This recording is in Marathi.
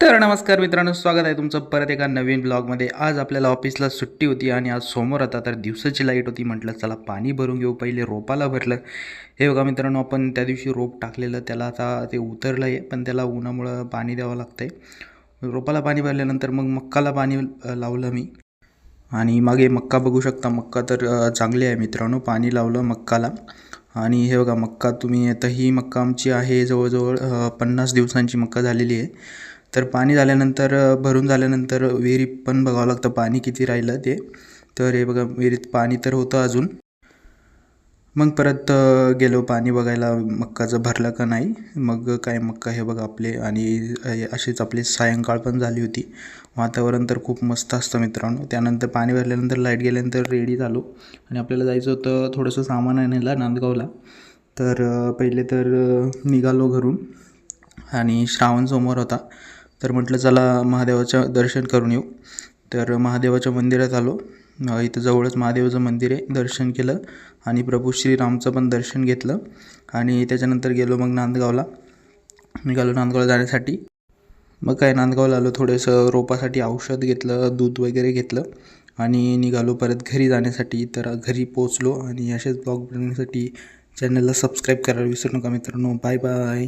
तर नमस्कार मित्रांनो स्वागत आहे तुमचं परत एका नवीन ब्लॉगमध्ये. आज आपल्याला ऑफिसला सुट्टी होती आणि आज सोमवार होता तर दिवसाची लाइट होती. म्हटलं चला पाणी भरून घेऊ. पहिले रोपाला भरलं. हे बघा मित्रांनो आपण त्या दिवशी रोप टाकलेलं त्याला आता ते उतरलं आहे पण त्याला उन्हामुळं पाणी द्यावं लागतं आहे रोपाला पाणी भरल्यानंतर मग मक्काला पाणी लावलं मी. आणि मागे मक्का बघू शकता मक्का तर चांगली आहे मित्रांनो पाणी लावलं मक्काला. आणि हे बघा मक्का तुम्ही आता ही मक्का आमची आहे जवळजवळ पन्नास दिवसांची मक्का झालेली आहे. तर पाणी झाल्यानंतर भरून झाल्यानंतर विहिरीत पण बघावं लागतं पाणी किती राहिलं ते. तर हे बघा विहिरीत पाणी तर होतं अजून. मग परत गेलो पाणी बघायला मक्काचं भरलं का नाही मग काय मक्का हे बघा आपले आणि असेच अशीच आपली सायंकाळ पण झाली होती. वातावरण तर खूप मस्त असतं मित्रांनो. त्यानंतर पाणी भरल्यानंतर लाइट गेल्यानंतर रेडी झालो. आणि आपल्याला जायचं होतं थोडंसं सामान आणायला नांदगावला. तर पहिले तर निघालो घरून. आणि श्रावण समोर होता. तर म्हटलं चला महादेवाचं दर्शन करून येऊ. तर महादेवाच्या मंदिरात आलो. इथं जवळच महादेवाचं मंदिर आहे दर्शन केलं आणि प्रभू श्रीरामचं पण दर्शन घेतलं आणि त्याच्यानंतर गेलो मग नांदगावला. निघालो नांदगावला जाण्यासाठी. मग काय नांदगावला आलो थोडंसं रोपासाठी औषध घेतलं दूध वगैरे घेतलं आणि निघालो परत घरी जाण्यासाठी. तर घरी पोचलो आणि असेच ब्लॉग बनवण्यासाठी चॅनलला सबस्क्राईब करायला विसरू नका मित्रांनो. Bye bye.